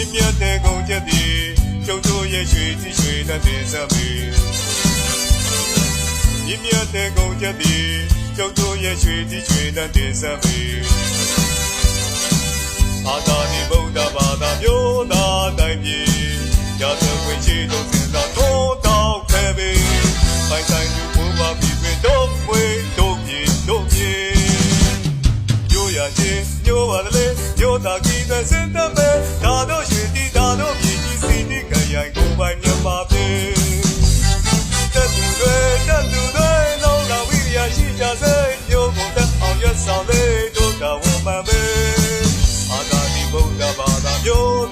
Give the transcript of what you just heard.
မြင့်မြတ်တဲ့ကုန်ချက်ပြေကျုံတို့ရဲ့ရွှေကြည့်ရွှေတတ်တဲ့စပ်ပြေမြင့်မြတ်တဲ့ကုန်ချက်ပြေကျုံတို့ရဲ့ရွှေကြည့်ရွှေတတ်တဲ့စပ်ပြေအာသာဒီဗုဒ္ဓဘာသာမျိုးသားတိုင်းပြည်ရာသွေးရှိတို့စင်သာထိုးတောက်ခဲပေပိုင်ဆိုင်သူဘုရားပြည်တွင်တို့မွေတို့ပြည်တို့ပြည်ရိုးရခြင်းညိုးပါလေညိုးတာကြီးတဲ့စင်တဲ့ဒါတို့ ပိုင်မြန်မာပြည်တက်သူတွေတက်သူတွေလုံးလာဝိရိယရှိကြစေမျိုးကိုတက်အောင်ရဆောင်လေတို့တော်ဝန်မှန်ပဲအာသာဒီဗုဒ္ဓဘာသာမျိုး